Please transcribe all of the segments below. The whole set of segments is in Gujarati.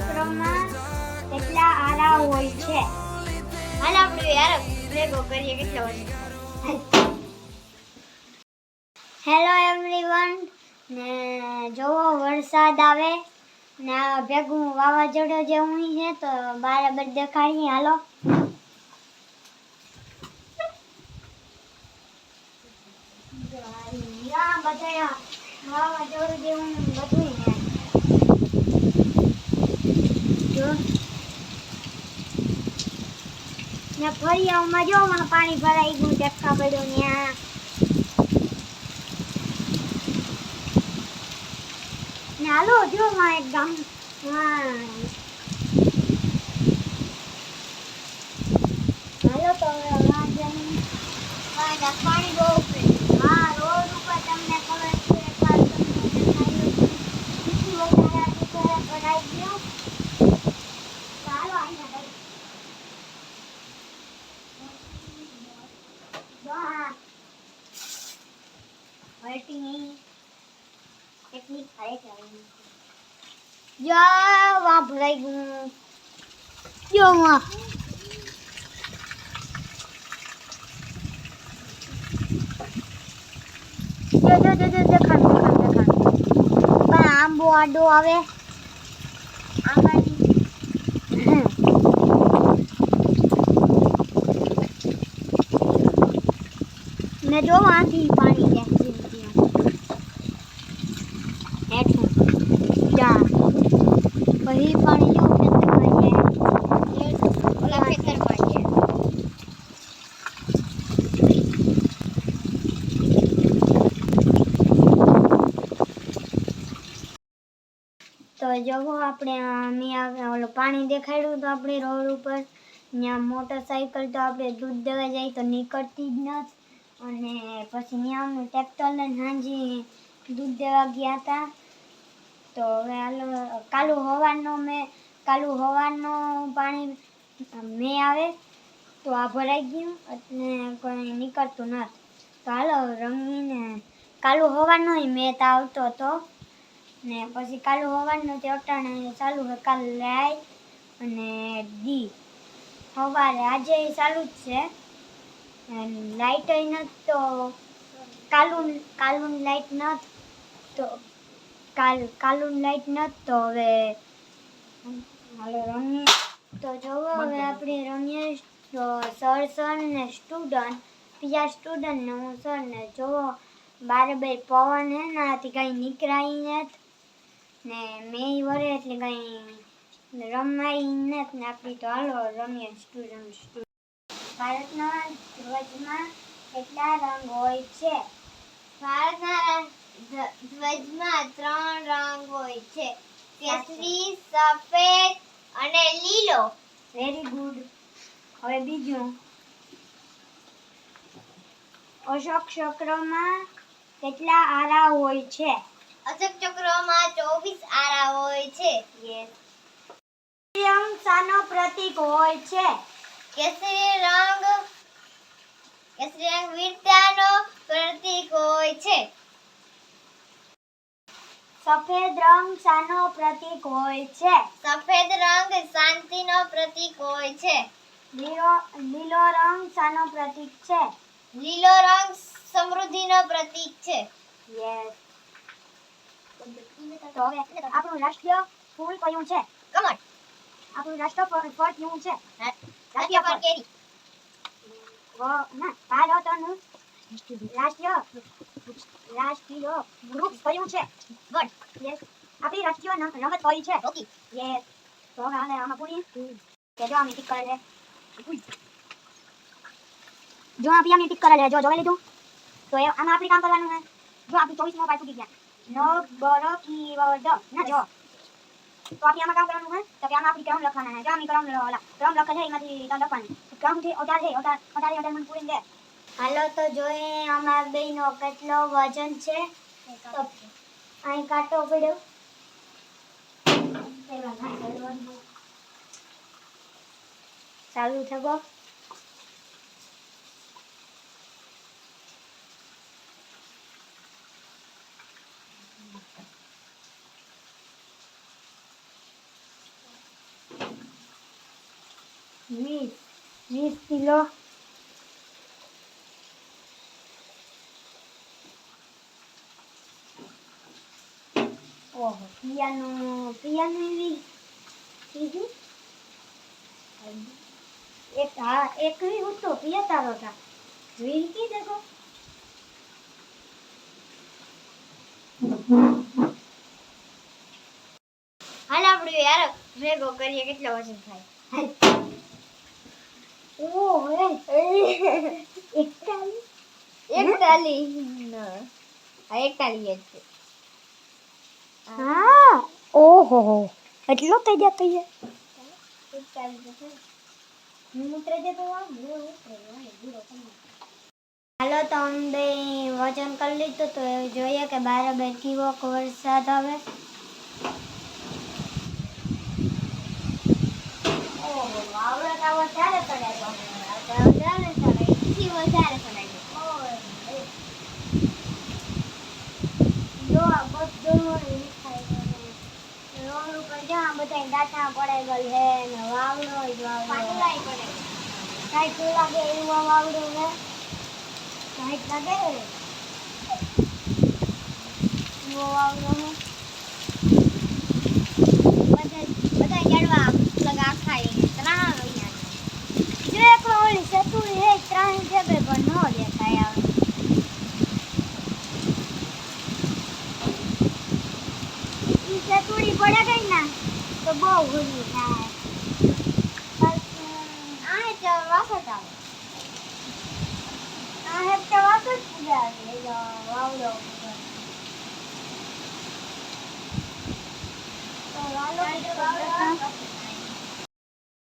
ચક્રમાં કેટલા આરા હોય છે? હાલ આપણે યાર ભેગો કરીએ કેટલા હોય હેલો એવરીવન ને જોવો વરસાદ આવે. ને ભેગું વાવાઝોડું જે હું છે તો બરાબર દેખાડીએ. હાલો. બધા વાવાઝોડું જેવું બધું ને ફળિયામાં જો પાણી ભરાઈ ગયું ટેક્કા પડ્યો ત્યાં ને હાલો, જો માં એક ગામ. હાલો તો પાણી બહુ પડ્યું હા રોડ ઉપર તમને ખબર છે એકવાર તમને દેખાયું હતું. કેટલું વધારે આ દુકાને ભરાઈ ગયો ચાલો આઈને ભાઈ જો હા વર્ટિંગ ટેકનિક થાય છે આવી. જો જો જો જો દેખાણ દેખાણ દેખાણ પણ આંબો આડો આવે મેં જો આથી પાણી જાય છે હેઠું જા પછી પાણી જો ખેતરમાં જાય ઓલા ખેતરમાં જાય તો જવો આપણે અહીંયા ઓલું પાણી દેખાડ્યું તો આપણે રોડ ઉપર. ત્યાં મોટરસાઇકલ તો આપણે દૂધ દેવા જાય તો નીકળતી જ નથી. અને પછી ત્યાં અમે ટ્રેક્ટરને સાંજે દૂધ દેવા ગયા હતા તો હવે હાલો, કાલુ હવાનો મેં, કાલુ હવાનો પાણી મેં આવે. તો આ ભરાઈ ગયું એટલે કોઈ નીકળતું નથી. તો હાલો રમીને, કાલુ હવારનો મેં તો આવતો હતો ને પછી કાલુ હવારનો તે અટાણે ચાલુ હોય કાલ લાય અને દી. સવારે આજે ચાલુ જ છે. લાઇટ નથી તો કાલુન કાલુન લાઇટ નથી તો કાલ કાલુન લાઇટ નથી તો હવે. હવે રમીએ. તો જોવો હવે આપણે રમીએ તો સર સર ને સ્ટુડન્ટ બીજા સ્ટુડન્ટ ને હું સર ને જોવો બારે બે પવન હે ને આથી કાંઈ નીકળાય નથી. ને મેં વરે એટલે કંઈ રમાય નથી ને આપણી તો હાલો રમીએ સ્ટુડન્ટ સ્ટુડન્ટ ભારતના ધ્વજમાં કેટલા રંગ હોય છે? ભારતના ધ્વજમાં ત્રણ રંગ હોય છે. કેસરી, સફેદ અને લીલો. વેરી ગુડ હવે બીજું. અશોક ચક્રમાં કેટલા આરા હોય છે? અશોક ચક્રમાં ચોવીસ આરા હોય છે. યસ રંગ શાનો પ્રતીક હોય છે. કેસરી રંગ કેસરી રંગ વીરતાનો પ્રતીક હોય છે. સફેદ રંગ શાનો પ્રતીક હોય છે. સફેદ રંગ શાંતિનો પ્રતીક હોય છે. લીલો લીલો રંગ શાનો પ્રતીક છે. લીલો રંગ સમૃદ્ધિનો પ્રતીક છે. યસ. તો હવે આપણું રાષ્ટ્રીય ફૂલ કયું છે? કમળ. આપણું રાષ્ટ્ર ફળ કયું છે? રાષ્ટ્રીય ફળ કેરી. ના ભારતનું રાષ્ટ્રીય રાષ્ટ્રીય વૃક્ષ કયું છે? વડ યસ આપણી રાષ્ટ્રીય રમત કઈ છે? હોકી. યસ તો હવે આને આમાં પૂરી. કે જો આમ ટીક કરે જો આ પી આમ ટીક કરે જો જોઈ લીધું? તો એ આમાં આપણે કામ કરવાનું છે જો આપણી ચોવીસ નો પાછું ગયા. ન બર કી ના જો તો આપણે આમાં કામ કરવાનું છે તો આમાં આપણે ક્રમ લખવાના છે જો આમ ક્રમ લ- ક્રમ લખે છે એમાંથી તો લખવાનું ક્રમ છે મને પૂરી દે હાલો તો જોઈએ અમારા બેનો કેટલો વજન છે અહીં કાટો પડ્યો ચાલુ થયો વીસ વીસ kilo. ojo, píllano, píllano y vi. એક હા એક બી ઉઠો પિયા તારો હતા જોઈ કી દેખો. હાલ આપણે યાર ભેગો કરીએ કેટલા વજન થાય? ઓહો, એટલો થઈ ઉતરે હાલો તો અમે વચન કરી લીધું તો જોઈએ કે બારે બે કેવો વરસાદ આવે ઓહો આવડે તો વધારે પડે વધારે ચડાયથી વધારે ચડાય જો આ બધું રોડ ઉપર જ્યાં બધા ડાટા પડાઈ ગયેલ છે ને વાવડો જ વાવડો. પાટલાઈ પડે. લાગે એવું વાવડું ને કાંઈક લાગે? એવો વાવડો ને બધા બધા ઝાડવા લગા આખા એ ત્રણ અહીંયા જો એક ઓલી સતુરી હે ત્રણ જગે પણ નો દેખાય આવે ઈ સતુરી પડે ગઈ ને તો બહુ ઘૂરી થાય પછી આ જ વાસટ આવે આ હેક્ટર વાતો જ પૂજા આવે જો વાવડો ઉપર. તો વાલો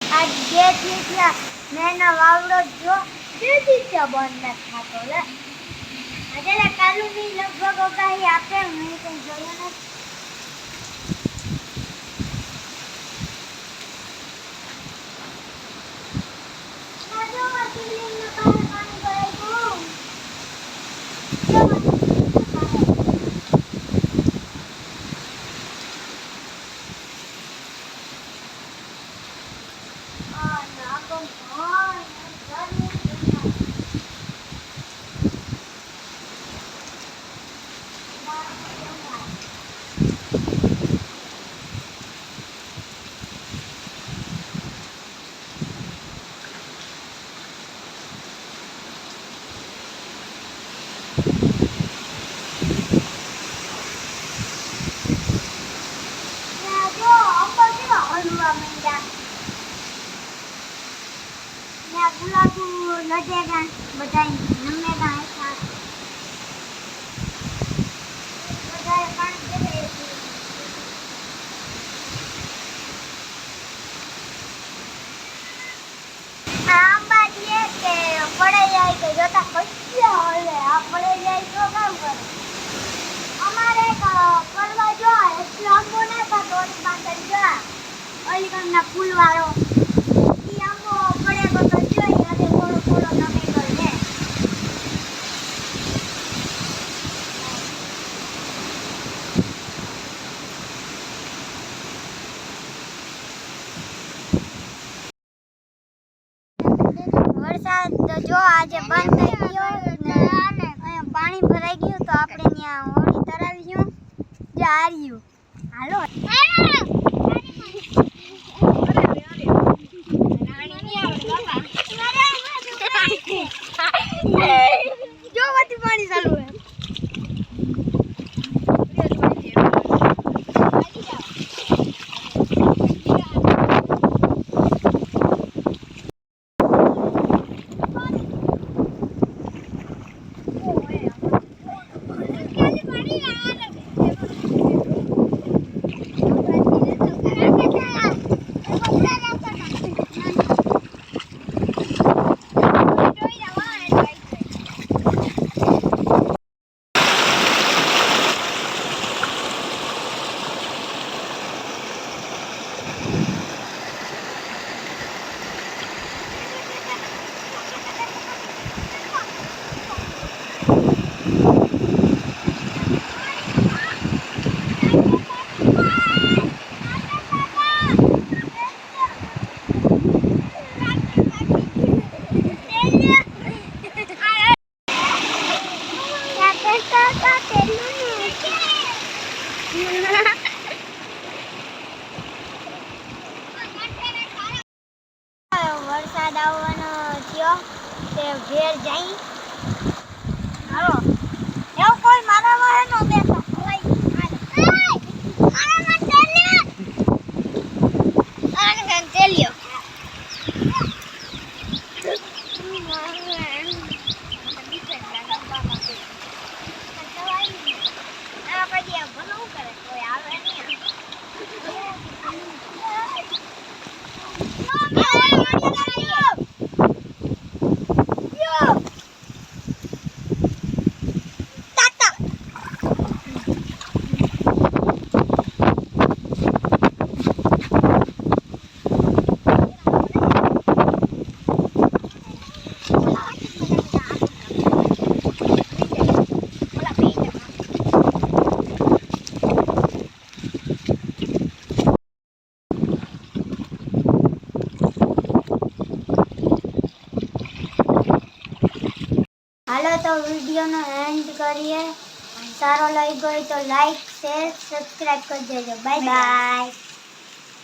આ જે થયા મેનો વાવડો જો દિવસે બંધ નથી થતો લે આજે કાલુની લગભગ ઓગાહી આપે મેં કંઈ જોયું નથી Thank જો આ શિવલિંગના પાસે પાણી ભરાઈ ગયું. જો આ શિવલિંગના પાસે. આ નાગો ભાઈ, ગરમી કેટલા. ત્યાં જો અંબા કેવા હલવા માંડ્યા. ત્યાં ગુલાબો લડેગા બધાય નમેગા હતા. વધારે પાણી દેખાય છે. આ આંબા છે કે પડે હલે જાય તો કામ કરે અમારે કરવા જો એટલો આંબો ના થતો ઓલી પાછળ જો ઓલી ગામના વાળો ઈ આંબો પડે તો જોઈ અને થોડો થોડો નમી ગયો છે વરસાદ તો જો આજે બંધ થઈ ગયો ને અહીંયા પાણી ભરાઈ ગયું તો ત્યાં હોળી તરાવી ગયું જે હાર્યું હાલો જો Oh, my God. કરીએ. સારો લાગ્યો હોય તો લાઈક શેર સબસ્ક્રાઈબ કરી દેજો. Bye bye